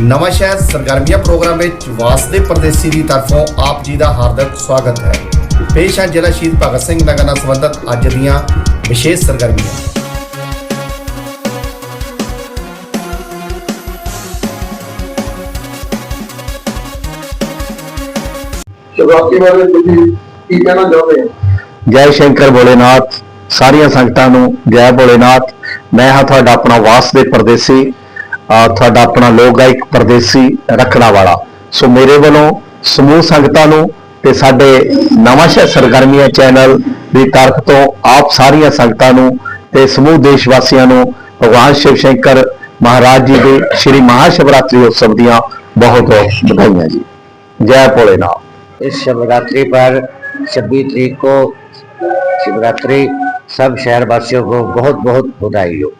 ਨਵਾਂ ਸ਼ਹਿਰ ਸਰਗਰਮੀਆਂ ਪ੍ਰੋਗਰਾਮ ਵਿੱਚ ਵਾਸਦੇ ਪਰਦੇਸੀ ਦੀ ਤਰਫੋਂ ਆਪ ਜੀ ਦਾ ਹਾਰਦਿਕ ਸਵਾਗਤ ਹੈ। ਪੇਸ਼ ਹੈ ਜ਼ਿਲ੍ਹਾ ਸ਼ਹੀਦ ਭਗਤ ਸਿੰਘ ਨਗਰ ਨਾਲ ਸੰਬੰਧਿਤ ਅੱਜ ਦੀਆਂ ਵਿਸ਼ੇਸ਼ ਸਰਗਰਮੀਆਂ। ਸ਼ਿਵਰਾਤਰੀ ਬਾਰੇ ਤੁਸੀਂ ਕੀ ਕਹਿਣਾ ਚਾਹੁੰਦੇ ਹੋ? ਜੈ ਸ਼ੰਕਰ ਭੋਲੇਨਾਥ ਸਾਰੀਆਂ ਸੰਗਤਾਂ ਨੂੰ ਜੈ ਭੋਲੇਨਾਥ। ਮੈਂ ਹਾਂ ਤੁਹਾਡਾ ਆਪਣਾ ਵਾਸਦੇ ਪਰਦੇਸੀ। ਅਹ ਤੁਹਾਡਾ ਆਪਣਾ ਲੋਕ ਗਾਇਕ ਪਰਦੇਸੀ ਰੱਖਣਾ ਵਾਲਾ ਸੋ ਮੇਰੇ ਵੱਲੋਂ ਸਮੂਹ ਸੰਗਤਾਂ ਨੂੰ ਤੇ ਸਾਡੇ ਨਵਾਂ ਸ਼ਹਿਰ ਸਰਗਰਮੀਆਂ ਚੈਨਲ ਦੀ ਤਰਫ ਤੋਂ ਆਪ ਸਾਰੀਆਂ ਸੰਗਤਾਂ ਨੂੰ ਤੇ ਸਮੂਹ ਦੇਸ਼ ਵਾਸੀਆਂ ਨੂੰ ਭਗਵਾਨ ਸ਼ਿਵ ਸ਼ੰਕਰ ਮਹਾਰਾਜ ਜੀ ਦੇ ਸ਼੍ਰੀ ਮਹਾਸ਼ਿਵਰਾਤਰੀ ਉਤਸਵ ਦੀਆਂ ਬਹੁਤ ਬਹੁਤ ਵਧਾਈਆਂ ਜੀ ਜੈ ਭੋਲੇਨਾਥ इस शिवरात्रि पर छब्बीस तारीख को शिवरात्रि सब शहरवासियों को बहुत बहुत बधाई हो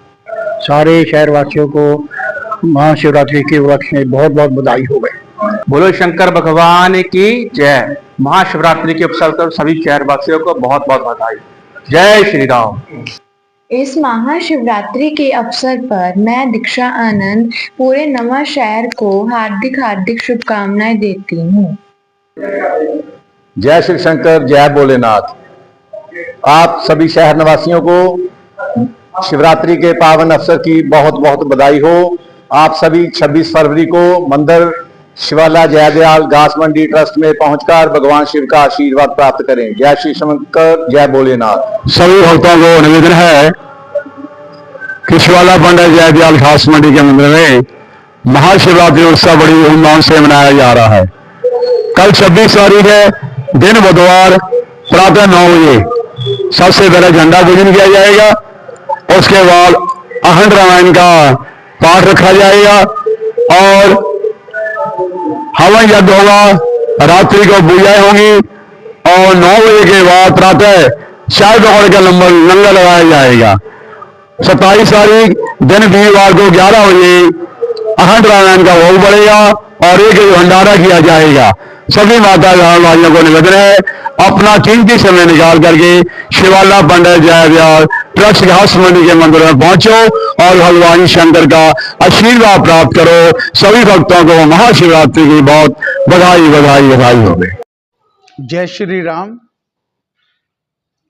सारे शहरवासियों को महाशिवरात्रि के उपलक्ष्य में बहुत बहुत बधाई हो गई। बोलो शंकर भगवान की जय। महाशिवरात्रि के अवसर पर सभी शहरवासियों को बहुत बहुत बधाई। जय श्री राम। इस महाशिवरात्रि के अवसर पर मैं दीक्षा आनंद पूरे नवा शहर को हार्दिक हार्दिक शुभकामनाएँ देती हूँ। जय श्री शंकर जय भोलेनाथ। आप सभी शहर निवासियों को शिवरात्रि के पावन अवसर की बहुत बहुत बधाई हो। आप सभी 26 फरवरी को मंदिर शिवाला जयदयाल घास मंडी ट्रस्ट में पहुंचकर भगवान शिव का आशीर्वाद प्राप्त करें। जय श्री शंकर, जय भोलेनाथ। सभी भक्तों को निवेदन है कि शिवाला पंडित जयदयाल घास मंडी के मंदिर में महाशिवरात्रि उत्सव बड़ी धूमधाम से मनाया जा रहा है। कल 26 तारीख है, दिन बुधवार प्रातः नौ बजे। सबसे पहले झंडा पूजन किया जाएगा, उसके बाद अखंड रामायण का पाठ रखा जाएगा और हवन यज्ञ होगा, रात्रि को पूजाएँ होंगी और नौ बजे के बाद प्रातः चाय पकड़ का लंबर लंगर लगाया जाएगा। सत्ताईस तारीख, दिन वीरवार को ग्यारह बजे अखंड रामायण का भोग बढ़ेगा और एक भंडारा किया जाएगा। सभी माता वालियों को निवेदन है, अपना कीमती समय निकाल करके शिवाला पंडित जय ट्रस्ट घास मंडी के मंदिर में पहुंचो और भगवान शंकर का आशीर्वाद प्राप्त करो सभी भक्तों को महाशिवरात्रि की बहुत बधाई बधाई बधाई हो गई ਜੈ ਸ਼੍ਰੀ ਰਾਮ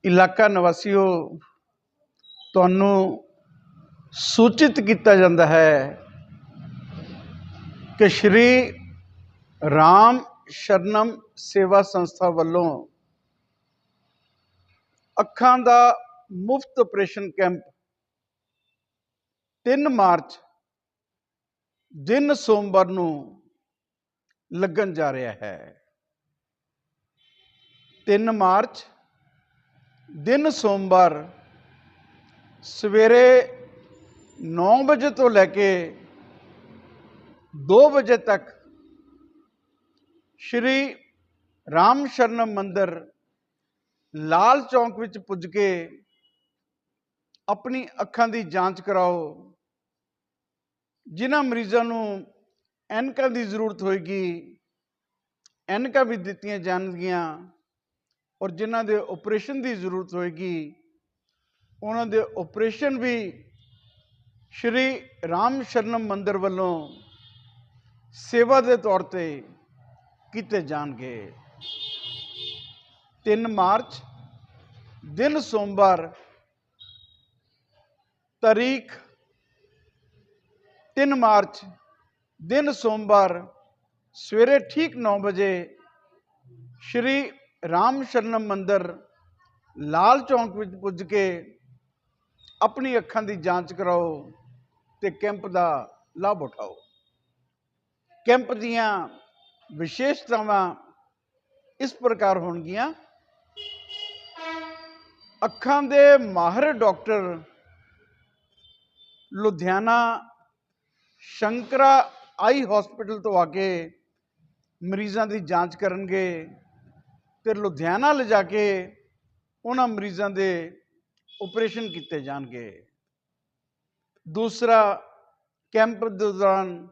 ਇਲਾਕਾ ਨਿਵਾਸੀਓ ਤੁਹਾਨੂੰ ਸੂਚਿਤ ਕੀਤਾ ਜਾਂਦਾ ਹੈ ਕਿ ਸ਼੍ਰੀ ਰਾਮ ਸ਼ਰਨਮ ਸੇਵਾ ਸੰਸਥਾ ਵੱਲੋਂ ਅੱਖਾਂ ਦਾ ਮੁਫਤ ਆਪਰੇਸ਼ਨ ਕੈਂਪ 3 ਮਾਰਚ, ਦਿਨ ਸੋਮਵਾਰ ਨੂੰ ਲੱਗਣ ਜਾ ਰਿਹਾ ਹੈ। 3 ਮਾਰਚ, ਦਿਨ ਸੋਮਵਾਰ, ਸਵੇਰੇ 9 ਵਜੇ ਤੋਂ ਲੈ ਕੇ 2 ਵਜੇ ਤੱਕ ਸ਼੍ਰੀ ਰਾਮ ਸ਼ਰਨ ਮੰਦਿਰ ਲਾਲ ਚੌਂਕ ਵਿੱਚ ਪੁੱਜ ਕੇ ਆਪਣੀ ਅੱਖਾਂ ਦੀ ਜਾਂਚ ਕਰਾਓ। ਜਿਨ੍ਹਾਂ ਮਰੀਜ਼ਾਂ ਨੂੰ ਐਨਕਾਂ ਦੀ ਜ਼ਰੂਰਤ ਹੋਏਗੀ, ਐਨਕਾਂ ਵੀ ਦਿੱਤੀਆਂ ਜਾਣਗੀਆਂ ਔਰ ਜਿਨ੍ਹਾਂ ਦੇ ਆਪਰੇਸ਼ਨ ਦੀ ਜ਼ਰੂਰਤ ਹੋਏਗੀ, ਉਹਨਾਂ ਦੇ ਆਪਰੇਸ਼ਨ ਵੀ ਸ਼੍ਰੀ ਰਾਮ ਸ਼ਰਨਮ ਮੰਦਿਰ ਵੱਲੋਂ ਸੇਵਾ ਦੇ ਤੌਰ ਤੇ ਕੀਤੇ ਜਾਣਗੇ। 3 ਮਾਰਚ, ਦਿਨ ਸੋਮਵਾਰ ਤਾਰੀਖ 3 ਮਾਰਚ, ਦਿਨ ਸੋਮਵਾਰ, ਸਵੇਰੇ ਠੀਕ 9 ਵਜੇ ਸ਼੍ਰੀ ਰਾਮ ਸ਼ਰਨਮ ਮੰਦਿਰ, ਲਾਲ ਚੌਂਕ ਵਿੱਚ ਪੁੱਜ ਕੇ ਆਪਣੀ ਅੱਖਾਂ ਦੀ ਜਾਂਚ ਕਰਾਓ ਤੇ ਕੈਂਪ ਦਾ ਲਾਭ ਉਠਾਓ। ਕੈਂਪ ਦੀਆਂ ਵਿਸ਼ੇਸ਼ਤਾਵਾਂ ਇਸ ਪ੍ਰਕਾਰ ਹੋਣਗੀਆਂ। ਅੱਖਾਂ ਦੇ ਮਾਹਰ doctor Ludhiana Shankara eye hospital ਤੋਂ ਆ ਕੇ ਮਰੀਜ਼ਾਂ ਦੀ ਜਾਂਚ ਕਰਨਗੇ ਤੇ ਲੁਧਿਆਣਾ ਲਿਜਾ ਕੇ ਉਹਨਾਂ ਮਰੀਜ਼ਾਂ ਦੇ ਆਪਰੇਸ਼ਨ ਕੀਤੇ ਜਾਣਗੇ। ਦੂਸਰਾ ਕੈਂਪ ਦੇ ਦੌਰਾਨ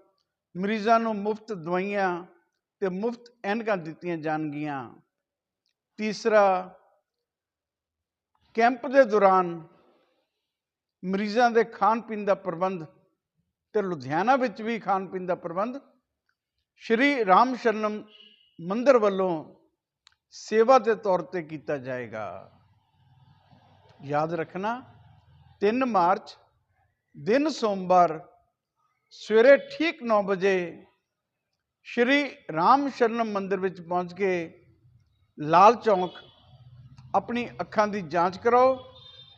ਮਰੀਜ਼ਾਂ ਨੂੰ ਮੁਫਤ ਦਵਾਈਆਂ ਤੇ ਮੁਫਤ ਐਨਕਾਂ ਦਿੱਤੀਆਂ ਜਾਣਗੀਆਂ। ਤੀਸਰਾ ਕੈਂਪ ਦੇ ਦੌਰਾਨ ਮਰੀਜ਼ਾਂ ਦੇ ਖਾਣ ਪੀਣ ਦਾ ਪ੍ਰਬੰਧ ਤੇ ਲੁਧਿਆਣਾ ਵਿੱਚ ਵੀ ਖਾਣ ਪੀਣ ਦਾ ਪ੍ਰਬੰਧ। ਸ਼੍ਰੀ ਰਾਮ ਸ਼ਰਨਮ ਮੰਦਿਰ ਵੱਲੋਂ ਸੇਵਾ ਦੇ ਤੌਰ ਤੇ ਕੀਤਾ ਜਾਏਗਾ। ਯਾਦ ਰੱਖਣਾ 3 ਮਾਰਚ, ਦਿਨ ਸੋਮਵਾਰ, ਸਵੇਰੇ ਠੀਕ 9 ਵਜੇ ਸ਼੍ਰੀ ਰਾਮ ਸ਼ਰਨਮ ਮੰਦਿਰ ਵਿੱਚ ਪਹੁੰਚ ਕੇ ਲਾਲ ਚੌਂਕ ਆਪਣੀ ਅੱਖਾਂ ਦੀ ਜਾਂਚ ਕਰਾਓ।